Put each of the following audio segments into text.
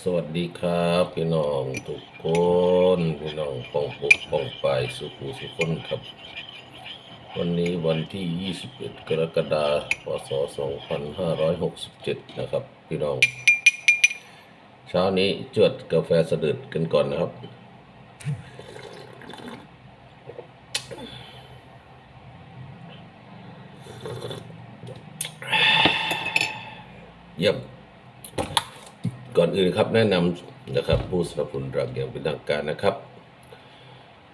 สวัสดีครับพี่น้องทุกคนพี่น้องปองปุกปองปายสุขุสุคนครับ วันนี้วันที่ 21 กรกฎาคมพศ 2567 นะครับ พี่น้อง เช้านี้จวดกาแฟสะดึดกันก่อนนะครับ เยี่ยม ก่อนอื่นครับแนะนำนะครับผู้สนับสนุนรักอย่างเป็นทางการนะครับ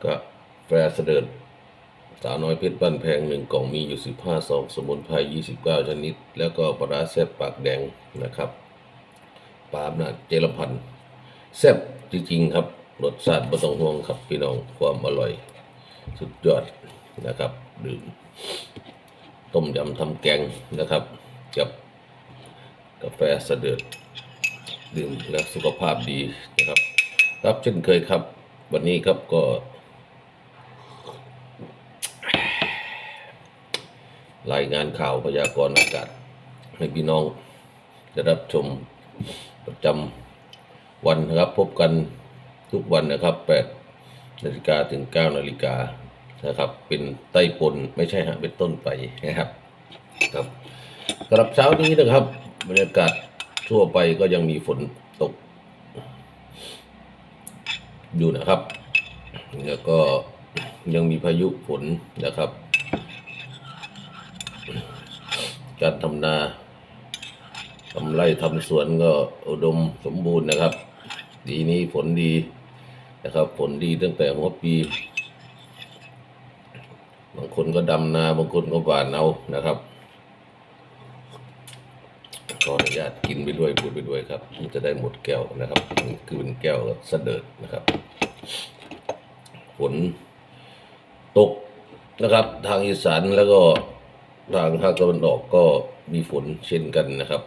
ก็แฟร์เสด็จสาวน้อยเพชรบ้านแพงหนึ่งกล่องมีอยู่ 15ซองสมุนไพร29 ชนิด แล้วก็ปลาแซ่บปากแดงนะครับปลาอำนาเจรพันธ์แซ่บจริงๆครับรสชาติไม่ต้องห่วงครับพี่น้องความอร่อย สุดยอดนะครับ ดื่ม ต้มยำทำแกงนะครับ กับกาแฟเสด็จดื่ ดื่มและสุขภาพดีนะครับ ครับเช่นเคยครับ วันนี้ครับก็ รายงานข่าวพยากรณ์อากาศให้พี่น้องได้รับชมประจำวันนะครับพบกันทุกวันนะครับ8นาฬิกาถึง9นาฬิกานะครับ เป็นไต้ปนไม่ใช่หาเป็นต้นไปนะครับ ครับสำหรับเช้านี้นะครับบรรยากาศ ทั่วไปก็ยังมีฝนตก อยู่นะครับ แล้วก็ยังมีพายุฝนนะครับ การทำนาทำไร่ทำสวนก็อุดมสมบูรณ์นะครับปีนี้ฝนดีนะครับ ฝนดีตั้งแต่หัวปี บางคนก็ดำนา บางคนก็หว่านเอานะครับ ออนุญาตกินไปด้วยพูดไปด้วยครับ มันจะได้หมดแก้วนะครับคือเป็นแก้วเสดิร์ดนะครับฝนตกนะครับ ทางอีสานแล้วก็ทางภาคตะวันออกก็มีฝนเช่นกันนะครับ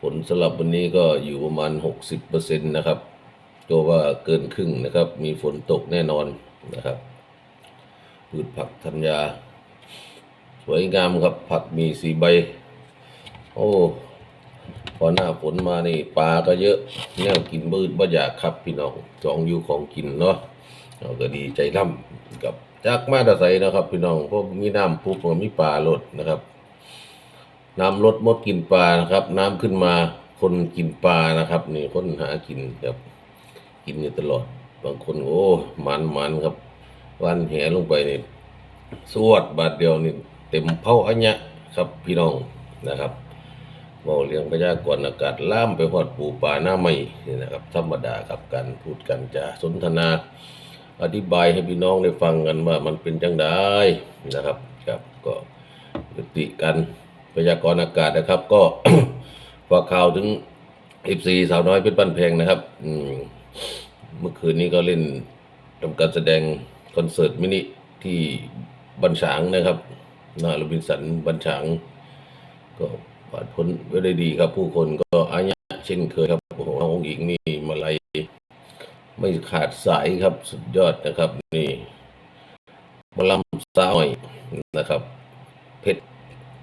ฝนสำหรับวันนี้ก็อยู่ประมาณ 60%นะครับตัวว่าเกินครึ่งนะครับ มีฝนตกแน่นอนนะครับพืชผักธัญญา สวยงามครับผักมีสีใบ โอ้พอหน้าฝนมานี่ปลาก็เยอะแนวกินบืดบ่อยากครับ พี่น้องจองอยู่ของกินเนาะเราก็ดีใจร่ำกับจากมาตะไสนะครับ พี่น้องเพราะมีน้ำปุ๊บก็มีปลาลดนะครับน้ำลดมดกินปลานะครับ น้ำขึ้นมาคนกินปลานะครับนี่คนหากินครับ กินอยู่ตลอด บางคนโอ้มันมันครับ วันแหลงไปนี่สวดบาทเดียวนี่เต็มเผาอัญญะครับพี่น้องนะครับ บอกเรื่องพยากรณ์อากาศล่ามไปหอดปูป่าหน้าไม่นี่นะครับ ธรรมดาครับการพูดกันจะสนทนา อธิบายให้พี่น้องได้ฟังกันว่ามันเป็นจังไดนะครับครับก็ยุติกันพยากรณ์อากาศนะครับ ก็ฝากข่าวถึง FC สาวน้อยเพชรบ้านแพงนะครับอืมเมื่อคืนนี้ก็เล่นทำการแสดงคอนเสิร์ตมินิที่บันฉางนะครับหน้าโรบินสันบันฉางก็ ผ่านพ้นไว้ได้ดีครับ ผู้คนก็อาญะเช่นเคยครับโอ้โหน้องอิงนี่มาลัยไม่ขาดสายครับสุดยอดนะครับ นี่มาลำสาวหน่อยนะครับ เพชร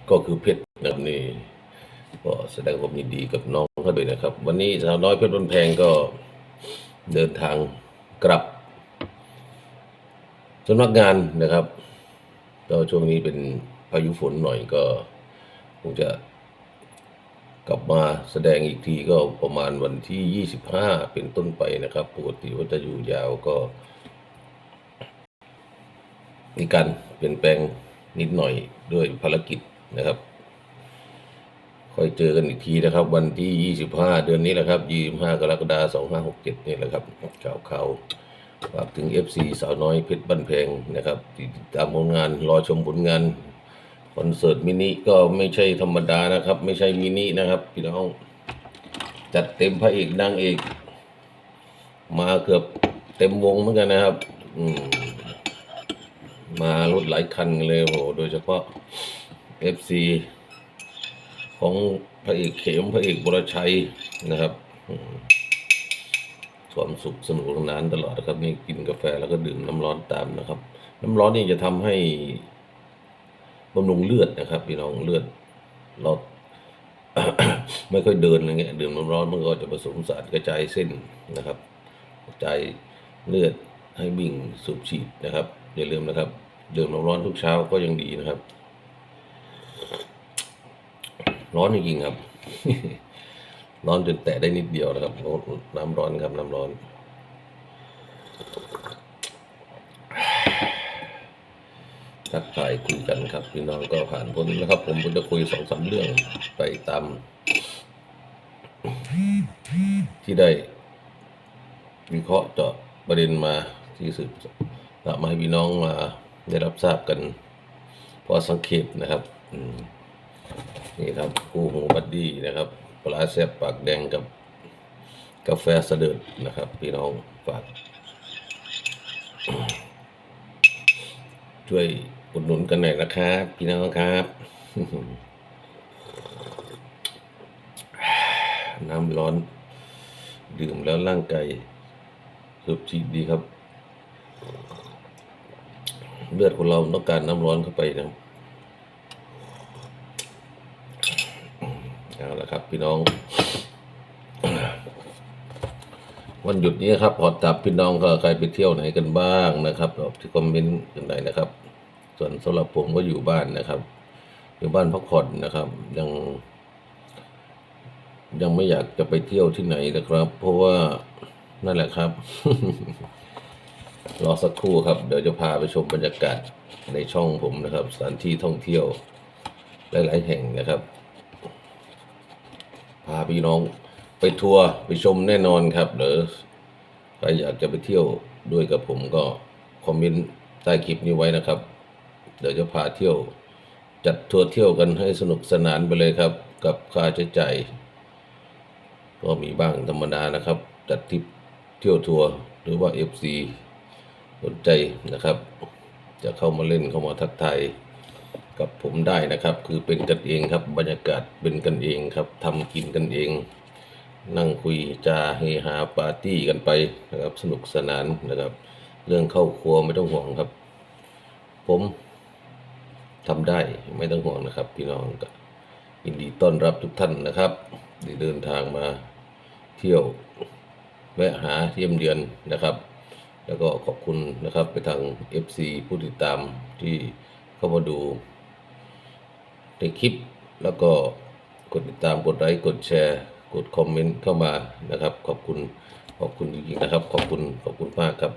ก็คือเพชรนะครับนี่ก็แสดงความยินดีกับน้องเขาด้วยนะครับ วันนี้สาวน้อยเพชรบนแพงก็เดินทางกลับสำนักงานนะครับก็ช่วงนี้เป็นพายุฝนหน่อยก็คงจะ กลับมาแสดงอีกทีก็ประมาณวันที่ 25 เป็นต้นไปนะครับ ปกติว่าจะอยู่ยาวก็ มีการเปลี่ยนแปลงนิดหน่อยด้วยภารกิจนะครับ ค่อยเจอกันอีกทีนะครับ วันที่ 25 เดือนนี้แหละครับ 25 กรกฎาคม 2567 นี่แหละครับข่าวข่าวฝากถึง FC สาวน้อยเพชรบ้านแพงนะครับที่ติดตามผลงานรอชมผลงาน คอนเสิร์ตมินิก็ไม่ใช่ธรรมดานะครับ ไม่ใช่มินินะครับ พี่น้อง จัดเต็มพระเอกนางเอก มาเกือบเต็มวงเหมือนกันนะครับ อืมมารถหลายคันเลยโหโดยเฉพาะ FC ของพระเอกเขมพระเอกบรชัยนะครับความสุขสนุกสนานตลอดนะครับนี่กินกาแฟแล้วก็ดื่มน้ำร้อนตามนะครับ น้ำร้อนนี่จะทำให้ บำรุงเลือดนะครับพี่น้องเลือดเราไม่ค่อยเดินอะไรเงี้ยดื่มน้ำร้อนมันก็จะผสมสารกระจายเส้นนะครับกระจายเลือดให้วิ่งสูบฉีดนะครับ อย่าลืมนะครับดื่มน้ำร้อนทุกเช้าก็ยังดีนะครับ ร้อนจริงๆครับ ร้อนจนแตะได้นิดเดียวนะครับ น้ำร้อนครับน้ำร้อน ทักทายคุยกันครับ พี่น้องก็ผ่านพ้นนะครับ ผมก็จะคุยสองสามเรื่องไปตาม ที่ได้วิเคราะห์เจาะประเด็นมาที่สืบมมาให้พี่น้องมาได้รับทราบกัน พอสังเขปนะครับนี่ครับคู่หูบัดดี้นะครับปลาแซบปากแดงกับกาแฟเสดิร์ดนะครับ พี่น้องฝาก ช่วย อุดหนุนกันหน่อยนะครับ พี่น้องครับ น้ำร้อน ดื่มแล้วร่างกายสูบฉีดดีครับ เลือดของเราต้องการน้ำร้อนเข้าไปนะเอาละครับ พี่น้องวันหยุดนี้ครับพอจับพี่น้องก็ใครไปเที่ยวไหนกันบ้างนะครับตอบที่คอมเมนต์กันหน่อยนะครับ ส่วนสำหรับผมก็อยู่บ้านนะครับ อยู่บ้านพักผ่อนนะครับ ยัง ยังไม่อยากจะไปเที่ยวที่ไหนนะครับ เพราะว่านั่นแหละครับ รอสักครู่ครับ เดี๋ยวจะพาไปชมบรรยากาศในช่องผมนะครับ สถานที่ท่องเที่ยว หลาย ๆ แห่งนะครับ พาพี่น้องไปทัวร์ไปชมแน่นอนครับเดี๋ยวใครอยากจะไปเที่ยวด้วยกับผมก็คอมเมนต์ใต้คลิปนี้ไว้นะครับ เดี๋ยวจะพาเที่ยว จัดทัวร์เที่ยวกันให้สนุกสนานไปเลยครับ กับค่าใช้จ่ายก็มีบ้างธรรมดานะครับ จัดทริปเที่ยวทัวร์หรือว่า FC สนใจนะครับ จะเข้ามาเล่นเข้ามาทักทายกับผมได้นะครับ คือเป็นกันเองครับ บรรยากาศเป็นกันเองครับทำกินกันเอง นั่งคุยจาเฮฮาปาร์ตี้กันไปนะครับ สนุกสนานนะครับ เรื่องเข้าครัวไม่ต้องห่วงครับ ผม ทำได้ไม่ต้องห่วงนะครับ พี่น้องก็ยินดีต้อนรับทุกท่านนะครับที่เดินทางมาเที่ยวแวะหาเยี่ยมเยือนนะครับ แล้วก็ขอบคุณนะครับไปทาง FC ผู้ติดตามที่เข้ามาดูในคลิป แล้วก็กดติดตามกดไลค์กดแชร์ กดคอมเมนต์เข้ามานะครับ ขอบคุณขอบคุณจริงๆนะครับ ขอบคุณขอบคุณมากครับ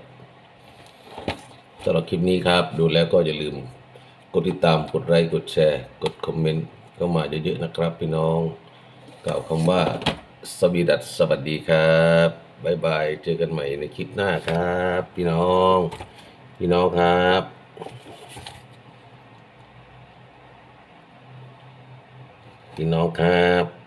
สำหรับคลิปนี้ครับ ดูแล้วก็อย่าลืม กดติดตามกดไลค์กดแชร์ กดคอมเมนต์เข้ามาเยอะๆนะครับพี่น้อง กล่าวคำว่าสวีดัสสวัสดีครับบายบายเจอกันใหม่ในคลิปหน้าครับ พี่น้อง พี่น้องครับพี่น้องครับ